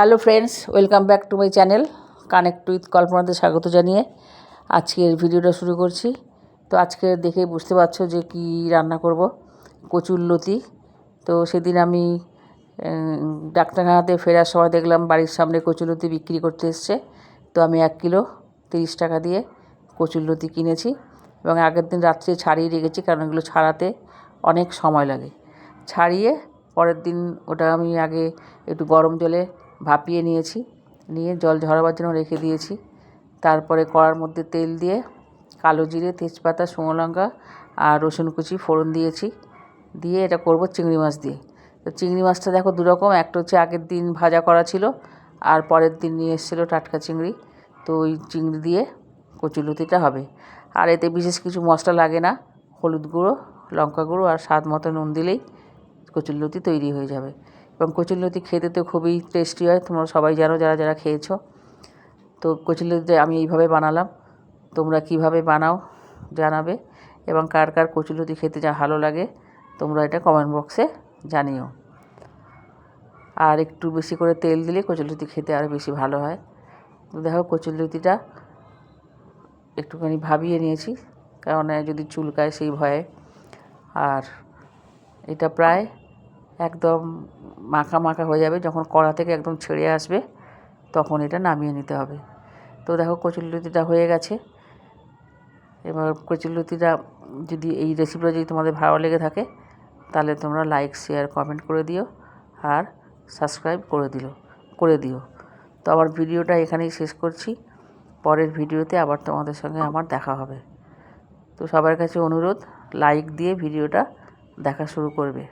Hello friends, welcome back to my channel connect with কল্পনাতে স্বাগত জানিয়ে আজকের ভিডিওটা শুরু করছি। তো আজকে দেখে বুঝতে পারছ যে কি রান্না করব, কচুর লতি। তো সেদিন আমি ডাক্তারখানাতে ফেরার সময় দেখলাম বাড়ির সামনে কচুরলতি বিক্রি করতে এসছে। তো আমি এক কিলো তিরিশ টাকা দিয়ে কচুরলতি কিনেছি এবং আগের দিন রাত্রে ছাড়িয়ে রেখেছি কারণ এগুলো ছাড়াতে অনেক সময় লাগে। ছাড়িয়ে পরের দিন ওটা আমি আগে একটু গরম জলে ভাপিয়ে নিয়েছি। নিয়ে জল ঝরাবার জন্য রেখে দিয়েছি। তারপরে কড়ার মধ্যে তেল দিয়ে কালো জিরে, তেজপাতা, শুকনো লঙ্কা আর রসুন কুচি, ফোড়ন দিয়েছি। দিয়ে এটা করব চিংড়ি মাছ দিয়ে। তো চিংড়ি মাছটা দেখো দুরকম, একটা হচ্ছে আগের দিন ভাজা করা ছিল আর পরের দিন নিয়ে এসেছিল টাটকা চিংড়ি। তো ওই চিংড়ি দিয়ে কচুলতিটা হবে। আর এতে বিশেষ কিছু মশলা লাগে না। হলুদ গুঁড়ো, লঙ্কা গুঁড়ো আর স্বাদ মতো নুন দিলেই কচুরলতি তৈরি হয়ে যাবে। এবং কচুরলতি খেতে তো খুবই টেস্টি হয়। তোমরা সবাই জানো যারা যারা খেয়েছো। তো কচুরলতিটা আমি এইভাবে বানালাম। তোমরা কীভাবে বানাও জানাবে। এবং কার কার কচুরলতি খেতে যা ভালো লাগে, তোমরা এটা কমেন্ট বক্সে জানিও। আর একটু বেশি করে তেল দিলে কচুরলতি খেতে আরও বেশি ভালো হয়। তো দেখো কচুরলতিটা একটুখানি ভাবিয়ে নিয়েছি। কারণ যদি চুলকায় সেই ভয়ে। আর এটা প্রায় একদম মাখা মাখা হয়ে যাবে। যখন কড়া থেকে একদম ছেড়ে আসবে, তখন এটা নামিয়ে নিতে হবে। তো দেখো কচুরলতিটা হয়ে গেছে। এবার কচুরলতিটা যদি এই রেসিপিটা যদি তোমাদের ভালো লেগে থাকে, তাহলে তোমরা লাইক শেয়ার কমেন্ট করে দিও আর সাবস্ক্রাইব করে দিল, করে দিও। তো আমার ভিডিওটা এখানেই শেষ করছি। পরের ভিডিওতে আবার তোমাদের সঙ্গে আমার দেখা হবে। তো সবার কাছে অনুরোধ লাইক দিয়ে ভিডিওটা দেখা শুরু করবে।